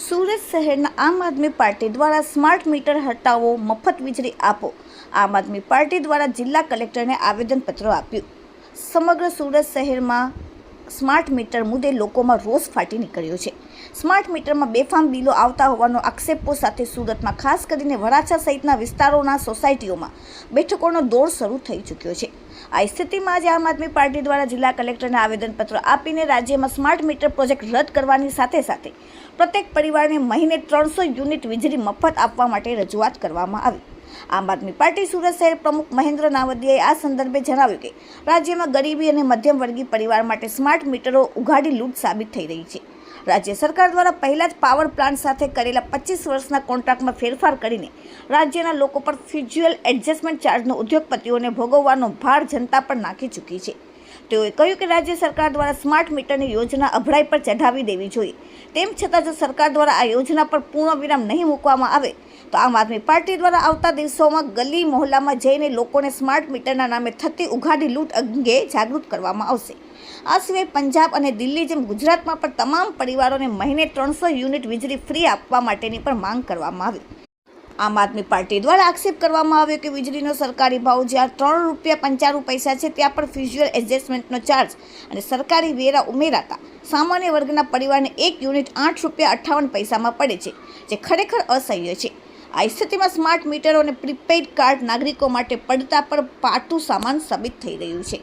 સુરત શહેરના આમ આદમી પાર્ટી દ્વારા smart meter હટાવો, મફત વીજળી આપો. આમ આદમી પાર્ટી દ્વારા જિલ્લા કલેક્ટરને આવેદનપત્ર આપ્યું. સમગ્ર સુરત શહેરમાં સ્માર્ટ મીટર મુદ્દે લોકોમાં રોષ ફાટી નીકળ્યો છે. સ્માર્ટ મીટરમાં બેફામ બિલો આવતા હોવાનો આક્ષેપો સાથે સુરતમાં ખાસ કરીને વરાછા સહિતના વિસ્તારોના સોસાયટીઓમાં બેઠકોનો દોર શરૂ થઈ ચૂક્યો છે. આ સ્થિતિમાં આજે આમ આદમી પાર્ટી દ્વારા જિલ્લા કલેક્ટરને આવેદનપત્ર આપીને રાજ્યમાં સ્માર્ટ મીટર પ્રોજેક્ટ રદ કરવાની સાથે સાથે પ્રત્યેક પરિવારને મહિને ત્રણસો યુનિટ વીજળી મફત આપવા માટે રજૂઆત કરવામાં આવી. આમ આદમી પાર્ટી સુરત શહેર પ્રમુખ મહેન્દ્ર નાવદીએ આ સંદર્ભે જણાવ્યું કે રાજ્યમાં ગરીબી અને મધ્યમ વર્ગીય પરિવાર માટે સ્માર્ટ મીટરો ઉઘાડી લૂંટ સાબિત થઈ રહી છે. રાજ્ય સરકાર દ્વારા પહેલા જ પાવર પ્લાન્ટ સાથે કરેલા પચીસ વર્ષના કોન્ટ્રાક્ટમાં ફેરફાર કરીને રાજ્યના લોકો પર ફ્યુચ્યુઅલ એડજસ્ટમેન્ટ ચાર્જનો ઉદ્યોગપતિઓને ભોગવવાનો ભાર જનતા પર નાખી ચૂકી છે. તેઓએ કહ્યું કે રાજ્ય સરકાર દ્વારા સ્માર્ટ મીટરની યોજના અભડાઈ પર ચઢાવી દેવી જોઈએ. તેમ છતાં જો સરકાર દ્વારા આ યોજના પર પૂર્ણ વિરામ નહીં મૂકવામાં આવે, તો આમ આદમી પાર્ટી દ્વારા આવતા દિવસોમાં ગલી મોહલ્લામાં જઈને લોકોને સ્માર્ટ મીટરના નામે થતી ઉઘાડી લૂંટ અંગે જાગૃત કરવામાં આવશે. આ સિવાય પંજાબ અને દિલ્હી જેમ ગુજરાતમાં પણ તમામ પરિવારોને મહિને ત્રણસો યુનિટ વીજળી ફ્રી આપવા માટેની પણ માંગ કરવામાં આવી. આમ આદમી પાર્ટી દ્વારા આક્ષેપ કરવામાં આવ્યો કે વીજળીનો સરકારી ભાવ જ્યાં ત્રણ રૂપિયા પંચાણું પૈસા છે, ત્યાં પણ ફ્યુચ્યુઅલ એડજસ્ટમેન્ટનો ચાર્જ અને સરકારી વેરા ઉમેરાતા સામાન્ય વર્ગના પરિવારને એક યુનિટ આઠ રૂપિયા અઠ્ઠાવન પૈસામાં પડે છે, જે ખરેખર અસહ્ય છે. આ સ્થિતિમાં સ્માર્ટ મીટરો અને પ્રીપેઇડ કાર્ડ નાગરિકો માટે પડતા પર પાટું સામાન સાબિત થઈ રહ્યું છે.